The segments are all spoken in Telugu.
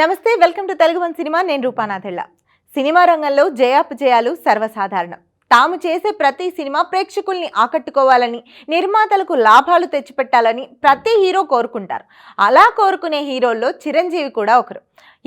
నమస్తే welcome to Telugu one cinema. నేను రూపానాథిళ్ళ సినిమా రంగంలో జయాపజయాలు సర్వసాధారణం. తాము చేసే ప్రతి సినిమా ప్రేక్షకుల్ని ఆకట్టుకోవాలని నిర్మాతలకు లాభాలు తెచ్చిపెట్టాలని ప్రతి హీరో కోరుకుంటారు. అలా కోరుకునే హీరోల్లో చిరంజీవి కూడా ఒకరు.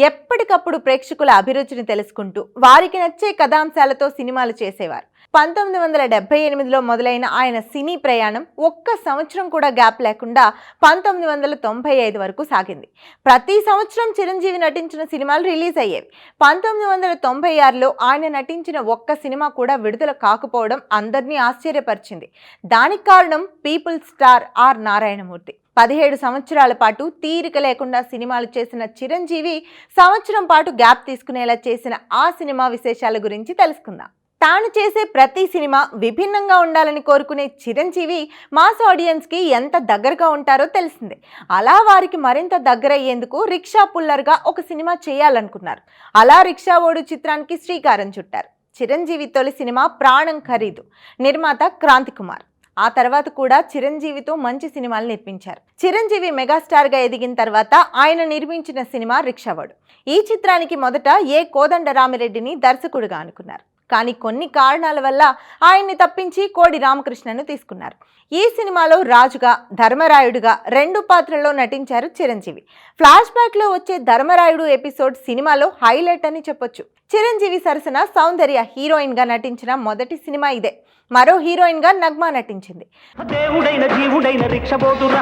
ఎప్పటికప్పుడు ప్రేక్షకుల అభిరుచిని తెలుసుకుంటూ వారికి నచ్చే కథాంశాలతో సినిమాలు చేసేవారు. పంతొమ్మిది వందల డెబ్బై ఎనిమిదిలో మొదలైన ఆయన సినీ ప్రయాణం ఒక్క సంవత్సరం కూడా గ్యాప్ లేకుండా పంతొమ్మిది వందల తొంభై ఐదు వరకు సాగింది. ప్రతి సంవత్సరం చిరంజీవి నటించిన సినిమాలు రిలీజ్ అయ్యేవి. పంతొమ్మిది వందల తొంభై ఆరులో ఆయన నటించిన ఒక్క సినిమా కూడా విడుదల కాకపోవడం అందరినీ ఆశ్చర్యపరిచింది. దానికి కారణం పీపుల్ స్టార్ ఆర్ నారాయణమూర్తి. పదిహేడు సంవత్సరాల పాటు తీరిక లేకుండా సినిమాలు చేసిన చిరంజీవి సంవత్సరం పాటు గ్యాప్ తీసుకునేలా చేసిన ఆ సినిమా విశేషాల గురించి తెలుసుకుందాం. తాను చేసే ప్రతి సినిమా విభిన్నంగా ఉండాలని కోరుకునే చిరంజీవి మాస్ ఆడియన్స్కి ఎంత దగ్గరగా ఉంటారో తెలిసిందే. అలా వారికి మరింత దగ్గరయ్యేందుకు రిక్షా పుల్లర్గా ఒక సినిమా చేయాలనుకున్నారు. అలా రిక్షా ఓడు చిత్రానికి శ్రీకారం చుట్టారు. చిరంజీవి తొలి సినిమా ప్రాణం ఖరీదు. నిర్మాత క్రాంతి కుమార్ ఆ తర్వాత కూడా చిరంజీవితో మంచి సినిమాలు నిర్మించారు చిరంజీవి మెగాస్టార్గా ఎదిగిన తర్వాత ఆయన నిర్మించిన సినిమా రిక్షావాడు. ఈ చిత్రానికి మొదట ఏ కోదండరామిరెడ్డిని దర్శకుడిగా అనుకున్నారు. కానీ కొన్ని కారణాల వల్ల ఆయన్ని తప్పించి కోడి రామకృష్ణను తీసుకున్నారు. ఈ సినిమాలో రాజుగా ధర్మరాయుడుగా రెండు పాత్రల్లో నటించారు చిరంజీవి. ఫ్లాష్ బ్యాక్లో వచ్చే ధర్మరాయుడు ఎపిసోడ్ సినిమాలో హైలైట్ అని చెప్పొచ్చు. చిరంజీవి సరసన సౌందర్య హీరోయిన్గా నటించిన మొదటి సినిమా ఇదే. మరో హీరోయిన్గా నగ్మా నటించింది. దేవుడైన జీవుడైన రిక్షబోదురా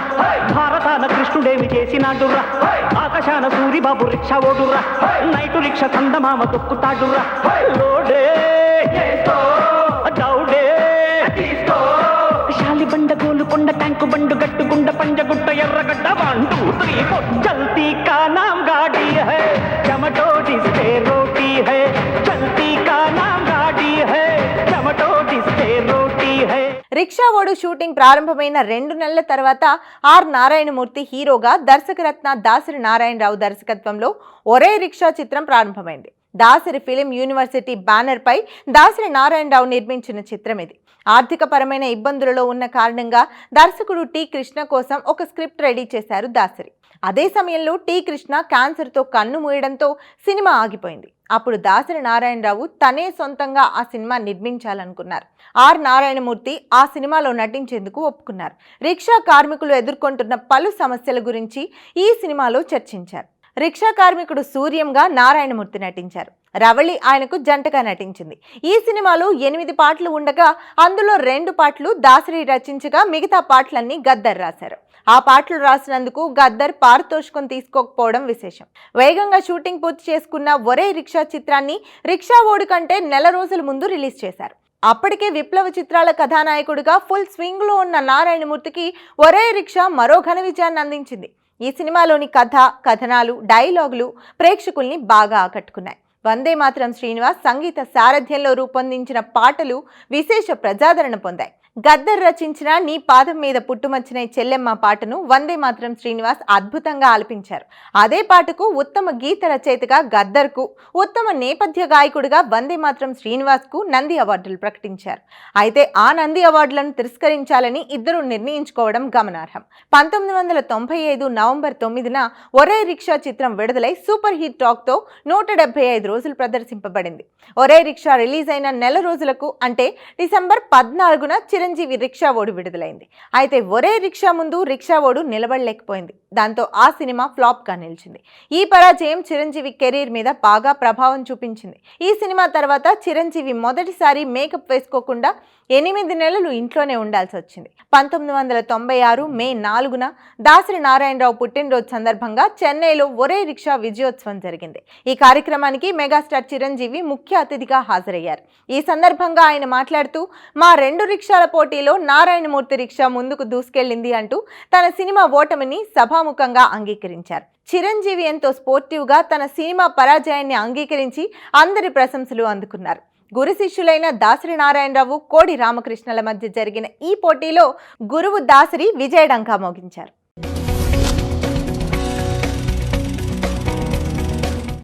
భారతాన కృష్ణుడేమి చేసినాడురా ఆకాశాన సూరిబాబు రిక్ష ఓడురా నైటు రిక్ష కందమామ తొక్కుతాడురా లోడే. కొండ ట్యాంకు బండు గట్టుగుండ Panjagutta Erragadda one two three four Chalti కా నామ్ గాడి హై. చమటో డిస్తే రోటీ హై. చల్తీ కా నామ్ గాడి హై. చమటో డిస్తే రోటీ హై. రిక్షా ఓడు షూటింగ్ ప్రారంభమైన రెండు నెలల తర్వాత ఆర్ నారాయణమూర్తి హీరోగా దర్శకరత్న దాసరి నారాయణరావు దర్శకత్వంలో ఒరే రిక్షా చిత్రం ప్రారంభమైంది. దాసరి ఫిలిం యూనివర్సిటీ బ్యానర్పై దాసరి నారాయణరావు నిర్మించిన చిత్రం ఇది. ఆర్థిక పరమైన ఇబ్బందులలో ఉన్న కారణంగా దర్శకుడు టి కృష్ణ కోసం ఒక స్క్రిప్ట్ రెడీ చేశారు దాసరి. అదే సమయంలో టి కృష్ణ క్యాన్సర్తో కన్ను మూయడంతో సినిమా ఆగిపోయింది. అప్పుడు దాసరి నారాయణరావు తనే సొంతంగా ఆ సినిమా నిర్మించాలనుకున్నారు. ఆర్ నారాయణమూర్తి ఆ సినిమాలో నటించేందుకు ఒప్పుకున్నారు. రిక్షా కార్మికులు ఎదుర్కొంటున్న పలు సమస్యల గురించి ఈ సినిమాలో చర్చించారు. రిక్షా కార్మికుడు సూర్యంగా నారాయణమూర్తి నటించారు. రవళి ఆయనకు జంటగా నటించింది. ఈ సినిమాలో ఎనిమిది పాటలు ఉండగా అందులో రెండు పాటలు దాసరి రచించగా మిగతా పాటలన్నీ గద్దర్ రాశారు. ఆ పాటలు రాసినందుకు గద్దర్ పారితోషికం తీసుకోకపోవడం విశేషం. వేగంగా షూటింగ్ పూర్తి చేసుకున్న ఒరే రిక్షా చిత్రాన్ని రిక్షా ఓడి కంటే నెల రోజుల ముందు రిలీజ్ చేశారు. అప్పటికే విప్లవ చిత్రాల కథానాయకుడిగా ఫుల్ స్వింగ్లో ఉన్న నారాయణమూర్తికి ఒరే రిక్షా మరో ఘన విజయాన్ని అందించింది. ఈ సినిమాలోని కథ కథనాలు డైలాగులు ప్రేక్షకుల్ని బాగా ఆకట్టుకున్నాయి. వందే మాత్రం శ్రీనివాస్ సంగీత సారథ్యంలో రూపొందించిన పాటలు విశేష ప్రజాదరణ పొందాయి. గద్దర్ రచించిన నీ పాదం మీద పుట్టుమచ్చిన చెల్లెమ్మ పాటను వందే మాత్రం శ్రీనివాస్ అద్భుతంగా ఆలపించారు. అదే పాటకు ఉత్తమ గీత రచయితగా గద్దర్కు ఉత్తమ నేపథ్య గాయకుడిగా వందే మాత్రం శ్రీనివాస్కు నంది అవార్డులు ప్రకటించారు. అయితే ఆ నంది అవార్డులను తిరస్కరించాలని ఇద్దరు నిర్ణయించుకోవడం గమనార్హం. పంతొమ్మిది వందల తొంభై ఐదు నవంబర్ తొమ్మిదిన ఒరే రిక్షా చిత్రం విడుదలై సూపర్ హిట్ టాక్తో నూట డెబ్బై ఐదు రోజులు ప్రదర్శింపబడింది. ఒరే రిక్షా రిలీజ్ అయిన నెల రోజులకు అంటే డిసెంబర్ పద్నాలుగున చిర చిరంజీవి రిక్షా ఓడు విడుదలైంది. అయితే ఒరే రిక్షా ముందు రిక్షా ఓడు నిలబడలేకపోయింది. దాంతో ఆ సినిమా ఫ్లాప్గా నిలిచింది. ఈ పరాజయం చిరంజీవి కెరీర్ మీద బాగా ప్రభావం చూపించింది. ఈ సినిమా తర్వాత చిరంజీవి మొదటిసారి మేకప్ వేసుకోకుండా ఎనిమిది నెలలు ఇంట్లోనే ఉండాల్సి వచ్చింది. పంతొమ్మిది వందల తొంభై ఆరు మే నాలుగున దాసరి నారాయణరావు పుట్టినరోజు సందర్భంగా చెన్నైలో ఒరే రిక్షా విజయోత్సవం జరిగింది. ఈ కార్యక్రమానికి మెగాస్టార్ చిరంజీవి ముఖ్య అతిథిగా హాజరయ్యారు. ఈ సందర్భంగా ఆయన మాట్లాడుతూ మా రెండు రిక్షాల పోటీలో నారాయణమూర్తి రిక్షా ముందుకు దూసుకెళ్ళింది అంటూ తన సినిమా ఓటమిని సభాముఖంగా అంగీకరించారు. చిరంజీవి ఎంతో స్పోర్టివ్గా తన సినిమా పరాజయాన్ని అంగీకరించి అందరి ప్రశంసలు అందుకున్నారు. గురు శిష్యులైన దాసరి నారాయణరావు కోడి రామకృష్ణల మధ్య జరిగిన ఈ పోటీలో గురువు దాసరి విజయడంకా మోగించారు.